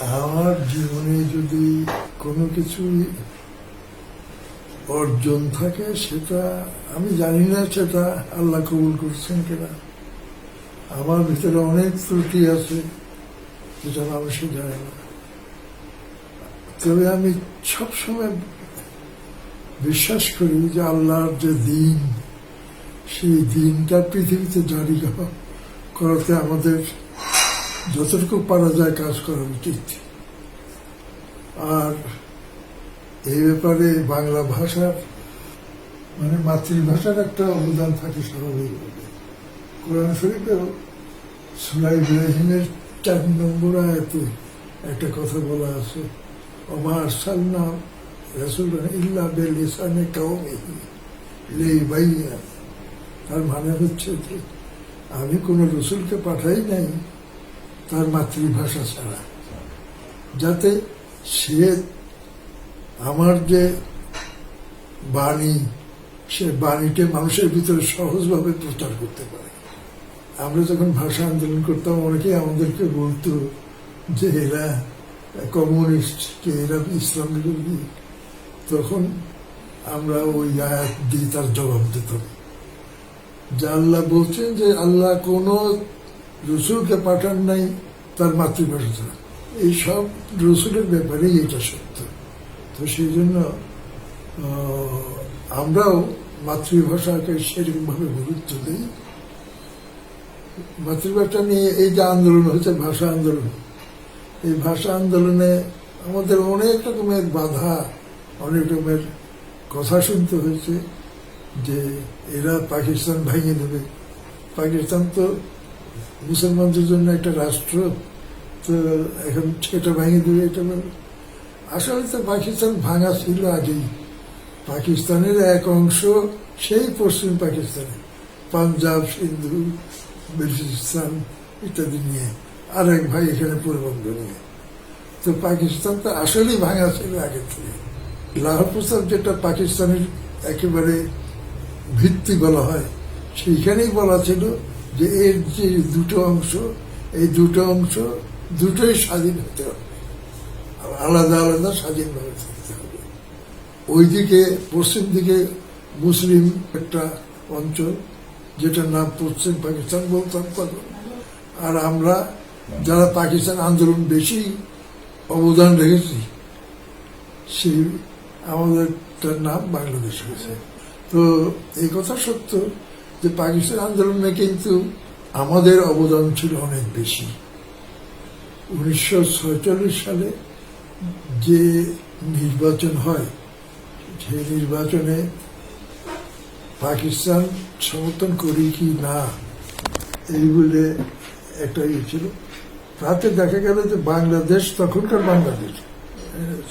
আমার জীবনে যদি কোনো কিছুই অর্জন থাকে, সেটা আমি জানি না সেটা আল্লাহ কবুল করছেন কিনা। আমার ভিতরে অনেক ত্রুটি আছে, যেটা মানুষই জানে না। তবে আমি সবসময় বিশ্বাস করি যে আল্লাহর যে দিন, সেই দিনটা পৃথিবীতে জারি করাতে আমাদের যতটুকু পারা যায় কাজ করা উচিত আর এই ব্যাপারে বাংলা ভাষার মানে মাতৃভাষার একটা অবদান থাকে স্বাভাবিকভাবে। কোরআন শরীফেও সুরাই ইব্রাহিমের চার নম্বর আয়াতে একটা কথা বলা আছে অমার সাল্লাম রাসুল ইল্লা বেল ইসানে কাউমিহি লে বাইয়া তার মানে হচ্ছে যে আমি কোনো রসুলকে পাঠাই নাই তার মাতৃভাষা ছাড়া। যাতে সে আমার যে বাণী, সে বাণীকে মানুষের ভিতরে সহজভাবে প্রচার করতে পারে। আমরা যখন ভাষা আন্দোলন করতাম, অনেকেই আমাদেরকে বলতো যে এরা কমিউনিস্ট কে এরা ইসলাম বিরোধী। তখন আমরা ওই আয়াত দিয়ে তার জবাব দিতাম। যে আল্লাহ বলছেন যে আল্লাহ কোনো রসুলকে পাঠান নাই, তার মাতৃভাষা। এই সব রসুলের ব্যাপারেই এটা সত্য। তো সেই জন্য আমরাও মাতৃভাষাকে সেরকমভাবে গুরুত্ব দিই। মাতৃভাষা নিয়ে এই যে আন্দোলন হয়েছে, ভাষা আন্দোলন, এই ভাষা আন্দোলনে আমাদের অনেক রকমের বাধা, অনেক রকমের কথা শুনতে হয়েছে যে এরা পাকিস্তান ভেঙে দেবে। পাকিস্তান তো মুসলমানদের জন্য একটা রাষ্ট্র, তো এখন সেটা ভেঙে দেবে, এটা বলে। আসলে তো পাকিস্তান ভাঙা ছিল আগেই পাকিস্তানের এক অংশ সেই পশ্চিম পাকিস্তানে, পাঞ্জাব, সিন্ধু, বেলুচিস্তান ইত্যাদি নিয়ে আর এক ভাই এখানে পূর্ববঙ্গ নিয়ে তো পাকিস্তান তো আসলেই ভাঙা ছিল আগে থেকে লাহোর প্রস্তাব যেটা পাকিস্তানের একেবারে ভিত্তি বলা হয়, সেইখানেই বলা ছিল যে এর যে দুটো অংশ, এই দুটো অংশ দুটোই স্বাধীন হতে হবে। আলাদা আলাদা স্বাধীনভাবে থাকতে হবে। ওইদিকে, পশ্চিম দিকে মুসলিম একটা অঞ্চল, যেটার নাম পশ্চিম পাকিস্তান বলতাম তখন আর আমরা যারা পাকিস্তান আন্দোলন বেশি অবদান রেখেছি, সেই আমাদেরটার নাম বাংলাদেশ হয়েছে। তো এই কথা সত্য। যে পাকিস্তান আন্দোলনে কিন্তু আমাদের অবদান ছিল অনেক বেশি। উনিশশো সালে যে নির্বাচন হয় সেই নির্বাচনে পাকিস্তান সমর্থন করি কি না, এই বলে একটা ইয়ে ছিল। তাতে দেখা গেল যে বাংলাদেশ, তখনকার বাংলাদেশ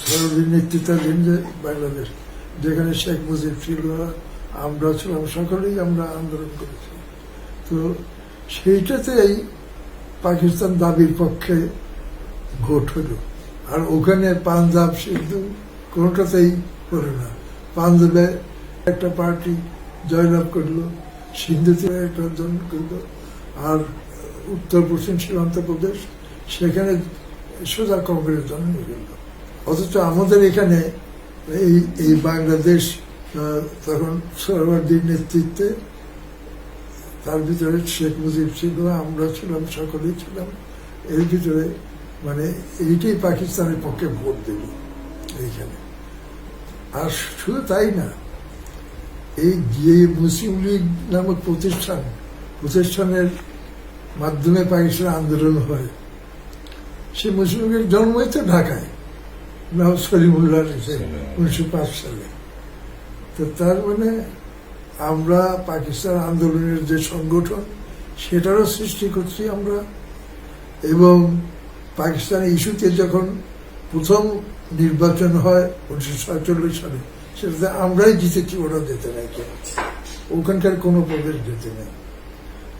সরলীর নেতৃত্বাধীন যে বাংলাদেশ, যেখানে শেখ মুজিব ছিল আমরা ছিলাম সকলেই আমরা আন্দোলন করেছি। তো সেইটাতেই পাকিস্তান দাবির পক্ষে ভোট হলো। আর ওখানে পাঞ্জাব সিন্ধু কোনোটাতেই হলো না। পাঞ্জাবে একটা পার্টি জয়লাভ করল, সিন্ধুতে একটা জন করল, আর উত্তর পশ্চিম সীমান্ত প্রদেশ, সেখানে সোজা কংগ্রেস জন হয়ে গেল অথচ আমাদের এখানে এই এই বাংলাদেশ তখন সরওয়ার্দির নেতৃত্বে তার ভিতরে শেখ মুজিব ছিল আমরা ছিলাম সকলেই ছিলাম। এর ভিতরে মানে এইটাই পাকিস্তানের পক্ষে ভোট দিল এইখানে। আর শুধু তাই না এই যে মুসলিম লীগ নামক প্রতিষ্ঠান প্রতিষ্ঠানের মাধ্যমে পাকিস্তান আন্দোলন হয় সে মুসলিম লীগের জন্ম হয়েছে ঢাকায়। সলিমুল্লাহ। উনিশশো পাঁচ সালে। তো তার মানে আমরা পাকিস্তান আন্দোলনের যে সংগঠন, সেটারও সৃষ্টি করছি আমরা। এবং পাকিস্তান ইস্যুতে যখন প্রথম নির্বাচন হয় উনিশশো সাতচল্লিশ সালে, সেটাতে আমরাই জিতেছি, ওরা যেতে নাই ওখানকার কোনো প্রদেশ যেতে নেই।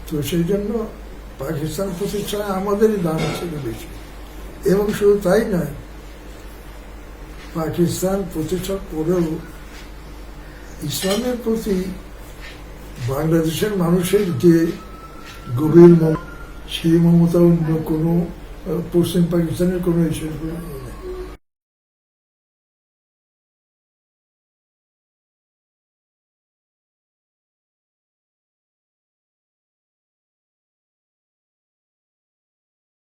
তো সেই জন্য পাকিস্তান প্রতিষ্ঠানে আমাদেরই দাম ছিল বেশি। এবং শুধু তাই নয়, পাকিস্তান প্রতিষ্ঠা করেও ইসলামের প্রতি বাংলাদেশের মানুষের যে গভীর সেই মমতা অন্য কোনো পশ্চিম পাকিস্তানের কোনো ইস্যু